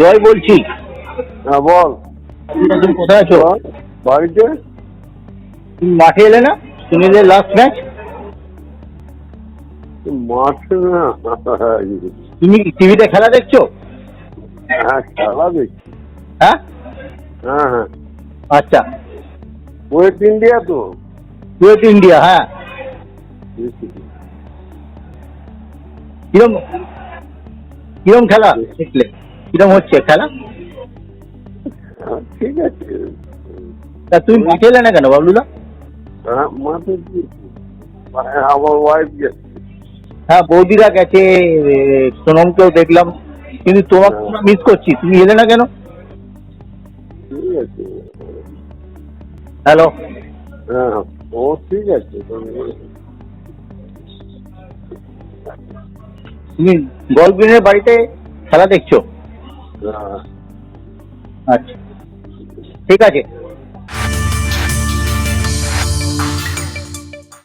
জয় বলছি। হ্যাঁ বল। তুমি কোথায় আছো? বাড়িতে? তুমি মাঠে এলে না? সুনীলের লাস্ট ম্যাচ মাঠে না। তুমি টিভিতে খেলা দেখছ? হ্যাঁ খেলা দেখছি। হ্যাঁ? হ্যাঁ হ্যাঁ। আচ্ছা। ওয়েস্ট ইন্ডিয়া তো। ওয়েস্ট ইন্ডিয়া হ্যাঁ। কিরম কিরম খেলা? দেখলে। কিরম হচ্ছে খেলা? হ্যাঁ, ঠিক আছে। তা তুমি মাঠে এলে না কেন বাবলুদা? হ্যাঁ মাঠে হ্যাঁ, আমার ওয়াইফ গেছে। হ্যাঁ বৌদিরা গেছে সোনমকেও দেখলাম। কিন্তু তোমাকে মিস করছি তুমি এলে না কেন? হ্যালো হ্যাঁ ও ঠিক আছে। তুমি গল্পিনের বাড়িতে খেলা দেখছ? হ্যাঁ আচ্ছা। ঠিক আছে।